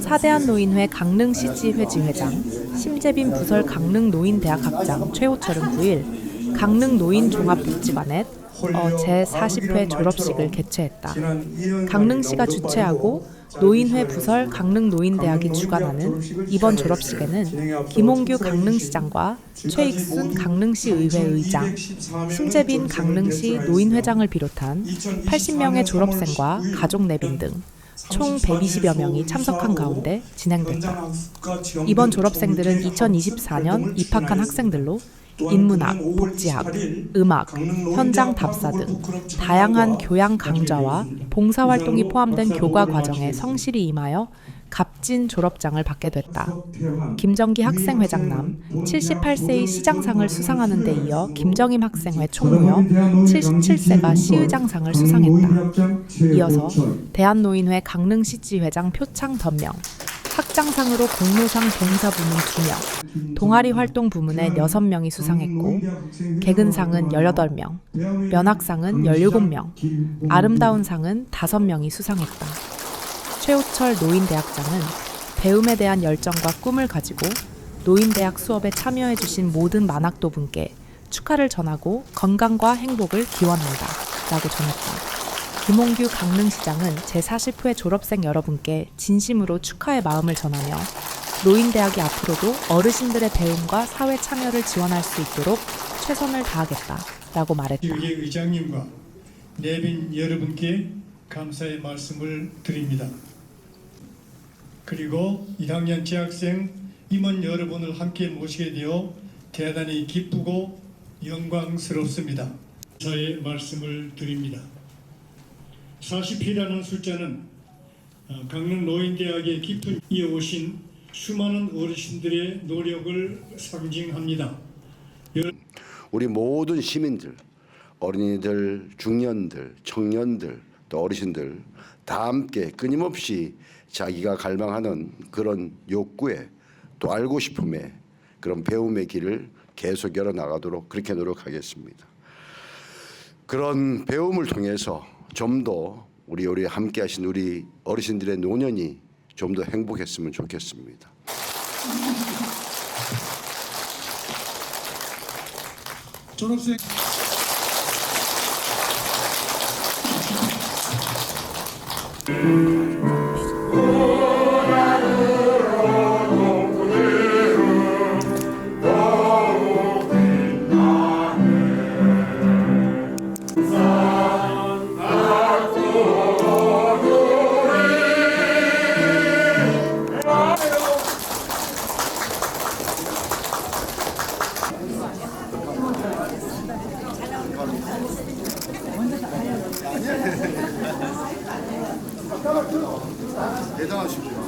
사대한 노인회 강릉 시지 회지 회장, 심재빈 부설 강릉 노인대학 학장 최호철은 9일 강릉 노인 종합복지관에 어, 제 40회 졸업식을 개최했다. 강릉시가 주최하고 노인회 부설 강릉 노인대학이 주관하는 이번 졸업식에는 김홍규 강릉시장과 최익순 강릉시 의회 의장, 심재빈 강릉시 노인회장을 비롯한 80명의 졸업생과 가족 내빈 등 총 120여 명이 참석한 가운데 진행됐다. 이번 졸업생들은 2024년 입학한 학생들로 인문학, 복지학, 음악, 현장 답사 등 다양한 교양 강좌와 봉사 활동이 포함된 교과 과정에 성실히 임하여 값진 졸업장을 받게 됐다. 김정기 학생회장남 78세의 시장상을 수상하는 데 이어 김정임 학생회 총무여 77세가 시의장상을 수상했다. 이어서 대한노인회 강릉시지회장 표창 덤명, 학장상으로 공로상 봉사 부문 2명, 동아리 활동 부문에 6명이 수상했고 개근상은 18명, 면학상은 17명, 아름다운 상은 5명이 수상했다. 최우철 노인대학장은 배움에 대한 열정과 꿈을 가지고 노인대학 수업에 참여해주신 모든 만학도 분께 축하를 전하고 건강과 행복을 기원한다. 라고 전했다. 김홍규 강릉시장은 제40회 졸업생 여러분께 진심으로 축하의 마음을 전하며 노인대학이 앞으로도 어르신들의 배움과 사회 참여를 지원할 수 있도록 최선을 다하겠다. 라고 말했다. 교계 의장님과 내빈 여러분께 감사의 말씀을 드립니다. 그리고 1학년 재학생 임원 여러분을 함께 모시게 되어 대단히 기쁘고 영광스럽습니다. 감사의 말씀을 드립니다. 40회라는 숫자는 어, 강릉 노인대학의 깊은 이어오신 수많은 어르신들의 노력을 상징합니다. 우리 모든 시민들, 어린이들, 중년들, 청년들, 또 어르신들 다 함께 끊임없이 자기가 갈망하는 그런 욕구에 또 알고 싶음에 그런 배움의 길을 계속 열어 나가도록 그렇게 노력하겠습니다. 그런 배움을 통해서 좀 더 우리 우리 함께 하신 우리 어르신들의 노년이 좀 더 행복했으면 좋겠습니다. 졸업생 대단하십니다.